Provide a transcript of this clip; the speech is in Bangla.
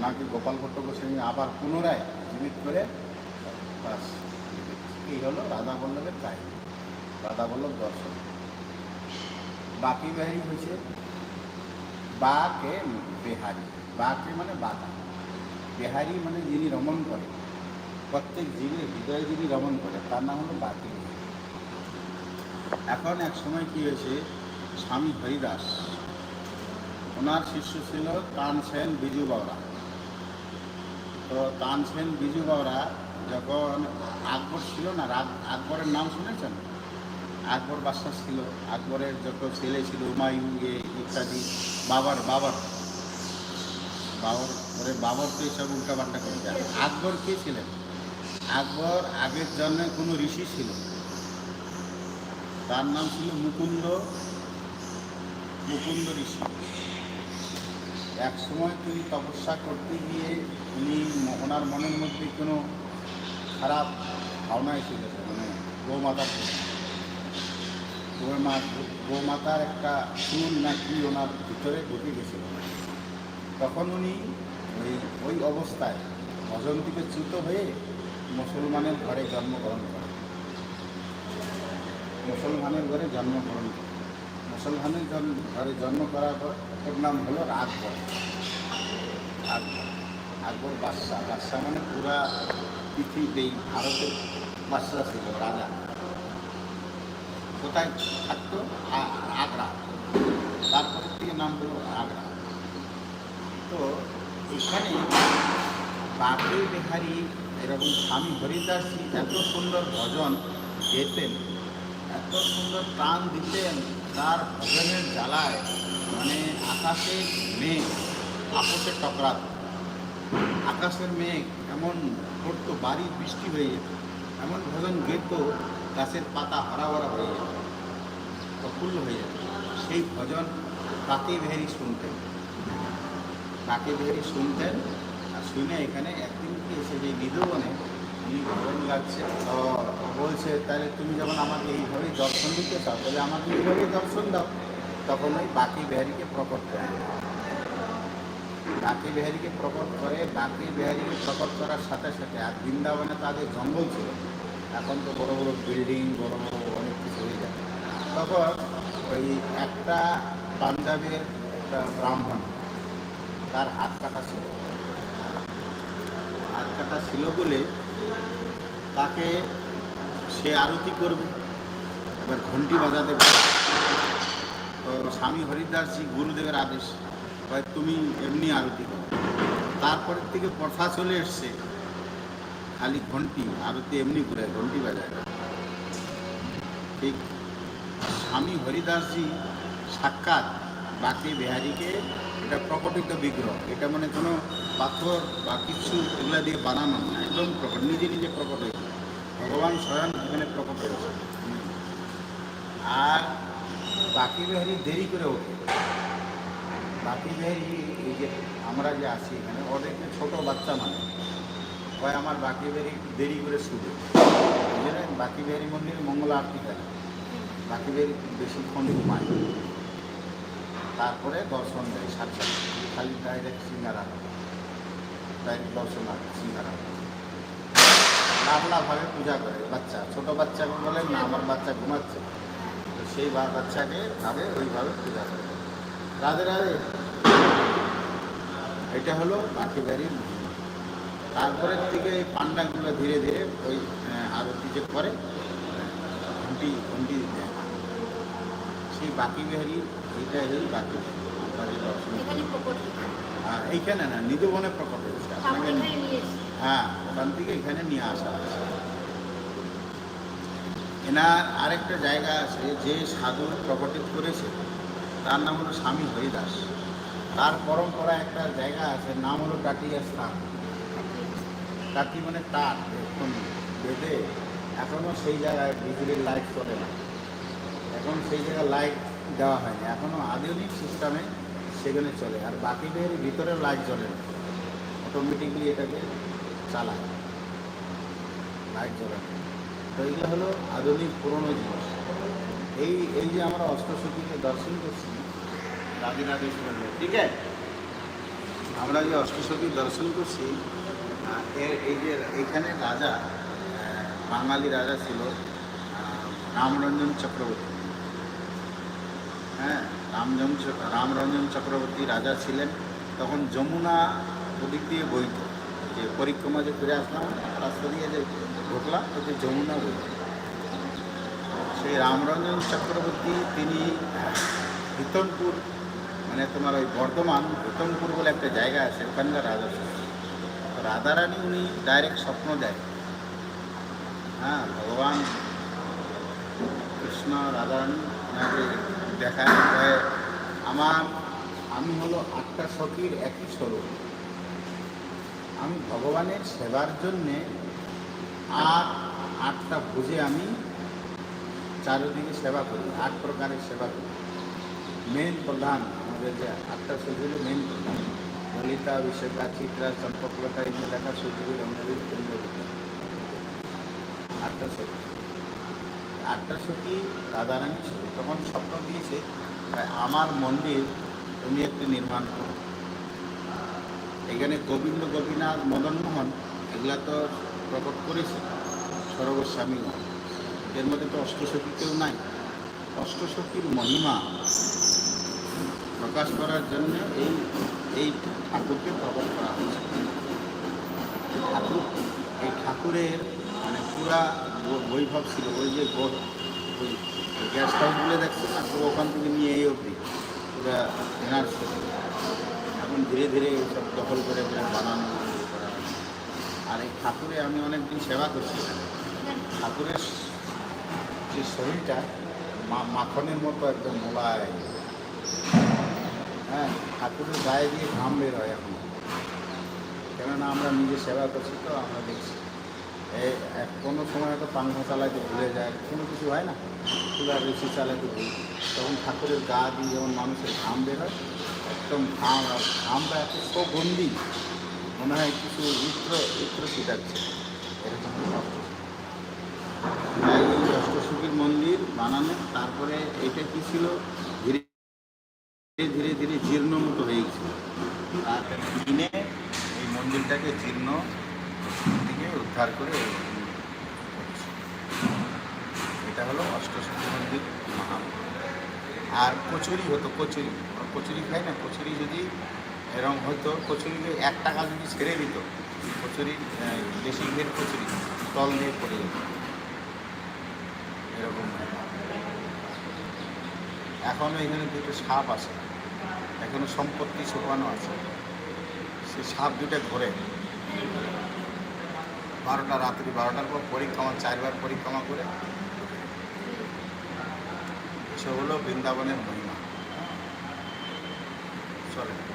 ওনাকে গোপাল ভট্ট গোস্বামী আবার পুনরায় জীবিত করে বাস এই হলো রাধা বল্লভের কাহিনী। রাধা বল্লভ দর্শন। বাকি বেহারি হয়েছে, বাকে বেহারি। বাকে মানে বাধা। বেহারি মানে যিনি রমণ করে, প্রত্যেক জীবের হৃদয়ে যিনি রমণ করে, তার নাম হলো বাকি এখন এক সময় কি হয়েছে, স্বামী হরিদাস, ওনার শিষ্য ছিল তানসেন বিজু বাবরা। তো তানসেন বিজু বাবরা যখন আকবর ছিল না আকবরের নাম শুনেছেন? আকবর বাদশাহ ছিল, আকবরের যত ছেলে ছিল হুমায়ু এ ইত্যাদি, বাবার বাবার। বাবর ওরে বাবর তো এইসব উল্টাপাল্টা করে দেয়। আকবর কে ছিলেন? আকবর আগের জন্মে কোনো ঋষি ছিল। তার নাম ছিল মুকুন্দ মুকুন্দ ঋষি। এক সময় তিনি তপস্যা করতে গিয়ে উনি ওনার মনের মধ্যে কোনো খারাপ ভাবনা এসে গেছে মানে গৌমাতার। গৌমা- গৌমাতার একটা চুল না কি ওনার ভিতরে ঢুকে গেছিল। তখন উনি ওই ওই অবস্থায় ভজন থেকে চ্যুত হয়ে মুসলমানের ঘরে জন্মগ্রহণ করেন। মুসলমানের ঘরে জন্মগ্রহণ করেন। মুসলমানের জন- ঘরে জন্ম করার পর ওর নাম হলো আকবর। আকবর। বাদশাহ। বাদশাহ মানে পুরা পৃথিবী ভারতের বাদশাহ ছিল, রাজা। কোথায় থাকতো? আগ্রা। তারপর থেকে নাম হলো আগ্রা। তো এখানে বাপে বিহারী এরকম স্বামী হরিদাসী এত সুন্দর ভজন গেতেন এত সুন্দর প্রাণ দিতেন তার ভজনের জ্বালায় মানে আকাশের মেঘ আপসে টকরাত। আকাশের মেঘ, এমন পড়তো বাড়ি বৃষ্টি হয়ে যেত, এমন ভজন গেত গাছের পাতা হরা ভরা হয়ে যেত, প্রফুল্ল হয়ে যেত। সেই ভজন কাকে ভেরি শুনতেন? কাকে ভেরি শুনতেন? আর শুনে এখানে একদিন কি এসে যে নিধবনে, উনি ভজন গাচ্ছে বলছে, তাহলে তুমি যখন আমাকে এইভাবেই দর্শন দিতে চাও, তাহলে আমাকে এইভাবেই দর্শন দাও। তখন ওই বাকি বিহারিকে প্রকট করে। বাকি বিহারিকে প্রকট করে, বাকি বিহারিকে প্রকট করার সাথে সাথে, আর বৃন্দাবনে তো আগে জঙ্গল ছিল, এখন তো বড় বড় বিল্ডিং, বড় বড় অনেক কিছু হয়ে যায়। তখন ওই একটা পাঞ্জাবের ব্রাহ্মণ, তার হাত কাটা ছিল। হাত কাটা ছিল বলে তাকে সে আরতি করবে এবার ঘন্টি বাজাতে বলে। তো স্বামী হরিদাসজি গুরুদেবের আদেশ, হয় তুমি এমনি আরতি করো তারপরের থেকে প্রথা চলে এসছে, খালি ঘন্টি, আরতি এমনি করে, ঘন্টি বাজায়। ঠিক, স্বামী হরিদাসজি সাক্ষাৎ বাকি বিহারীকে এটা প্রকটিত বিগ্রহ, এটা মানে কোনো পাথর বা কিছু এগুলা দিয়ে বানানো না, একদম প্রকট, নিজে নিজে প্রকট হয়েছে ভগবান স্বয়ং এখানে প্রকট হয়েছে। আর বাকি বেহারি দেরি করে ওঠে। বাকি বিহারী, এই যে আমরা যে আছি এখানে ওদেরকে ছোট বাচ্চা মানে হয় আমার বাকি বিহারী দেরি করে শুধু বাকি বিহারী মন্দিরে মঙ্গল আরতি করে। বাকি বিহারী বেশিক্ষণ ঘুমায় তারপরে দর্শন দেয় সাক্ষাৎ খালি ডাইরেক্ট সিঙ্গারা। ডাইরেক্ট দর্শন আর সিঙ্গারা। লাভলাভাবে পূজা করে বাচ্চা ছোট বাচ্চাকে বলেন না আমার বাচ্চা ঘুমাচ্ছে। তো সেই বাচ্চাকে ভাবে ওইভাবে পূজা করে। রাধে রাধে। এটা হলো বাকি বাড়ির তারপরের থেকে এই পান্ডাগুলো ধীরে ধীরে ওই আরতি যে করে ঘন্টি ঘন্টি দিতে সেই বাকি বিহারি এইটা হল বাকি বিহারি এইখানে না নিদুবনে প্রকট হয়েছে। আপনাকে হ্যাঁ ওখান থেকে এখানে নিয়ে আসা হয়েছে। এনার আরেকটা জায়গা আছে, যে সাধু প্রকটিত করেছে, তার নাম হলো স্বামী হরিদাস। তার পরম্পরা একটা জায়গা আছে, নাম হলো টাটিয়া স্থান। টাটি মানে তার, এখন বেঁধে এখনও সেই জায়গায় বিজলির লাইট চলে না। এখন সেই জায়গায় লাইট দেওয়া হয়নি এখনও আধুনিক সিস্টেমে সেখানে চলে, আর বাকিদের ভিতরে লাইট জ্বলে না। অটোমেটিকলি এটাকে চালায়। লাইট জ্বলে তো এইগুলো হলো আধুনিক পুরনো জিনিস। এই এই যে আমরা অষ্টশতীকে দর্শন করছি, রাধে ঠিক আছে? আমরা যে অষ্টসখী দর্শন করছি এই যে এখানে রাজা বাঙালি রাজা ছিল রামরঞ্জন চক্রবর্তী। হ্যাঁ রামজন রামরঞ্জন চক্রবর্তী রাজা ছিলেন। তখন যমুনা ওদিক দিয়ে বইত। যে পরিক্রমা যে ফিরে আসলাম রাস্তা দিয়ে যে ঢুকলাম ওতে যমুনা বইত সেই রামরঞ্জন চক্রবর্তী, তিনি হিতনপুর মানে তোমার ওই বর্ধমান, হিতনপুর বলে একটা জায়গা আছে, ওখানকার রাজা রাধারানী উনি ডাইরেক্ট স্বপ্ন দেয়। হ্যাঁ ভগবান কৃষ্ণ, রাধারানী ওনাকে দেখায় আমার, আমি হলো আটটা সখীর একই স্বরূপ। আমি ভগবানের সেবার জন্যে আর আটটা ভুজে আমি চারিদিকে সেবা করি, আট প্রকারের সেবা করি। মেন প্রধান আমাদের যে আটটা সখীর মেন প্রধান। ললিতা বিশ্বকা চিত্রা, চম্পকলতা এগুলো দেখা সখীর আমাদের কেন্দ্রবিন্দু। আটটা সখী আটটা রাধারানী ছিল। তখন স্বপ্ন দিয়েছে আমার মন্দির তুমি একটি নির্মাণ করো। এখানে গোবিন্দ গোপীনাথ, মদন মোহন, এগুলা তো প্রকট করেছে সরগোস্বামী এর মধ্যে তো অষ্টসখী কেউ নাই। অষ্টসখীর মহিমা প্রকাশ করার জন্য এই এই ঠাকুরকে প্রকট করা হয়েছে। ঠাকুর, এই ঠাকুরের মানে পুরা বৈভব ছিল, ওই যে ওই গ্যাস হাউসগুলো দেখছ না? ওখান থেকে নিয়ে এই অবধি, পুরা এনার ছিল। এখন ধীরে ধীরে সব দখল করে করে বানানো। আর এই ঠাকুরে আমি অনেকদিন সেবা করছি। ঠাকুরের যে শরীরটা মাখনের মতো একদম মোলায় হ্যাঁ ঠাকুরের গায়ে দিয়ে ঘাম বের হয় এখন। কেননা আমরা নিজে সেবা করছি তো, আমরা দেখছি। কোনো সময় হয়তো পাংখা চালাইতে ভুলে যায়, কোনো কিছু হয় না? চুলার বেশি চালাইতে ভুল তখন ঠাকুরের গা দিয়ে যেমন মানুষের ঘাম বের হয় একদম ঘামটা এত সুগন্ধি, মনে হয় কিছু ইত্র ইত্র ছিটাচ্ছে এরকম অষ্টসুখীর মন্দির বানানো, তারপরে এটা কি ছিল? ধীরে ধীরে ধীরে জীর্ণ মতো হয়ে গেছিল। তারপরে কিনে এই মন্দিরটাকে জীর্ণ থেকে উদ্ধার করে এটা হলো অষ্টসখী মন্দির মহা আর কচুরি হতো, কচুরি। কচুরি খাই না, কচুরি যদি এরকম হতো কচুরিকে এক টাকা যদি ছেড়ে দিত কচুরি দেশি ঘের কচুরি, তল দিয়ে পড়ে যেত। এরকম এখনও এখানে দুটো সাপ আছে। এখনও সম্পত্তি ছুপানো আছে। সে সাপ দুটো ঘোরে। বারোটা রাত্রি, বারোটার পর পরিক্রমা চারবার পরিক্রমা করে সে হলো বৃন্দাবনের মহিমা। চলে।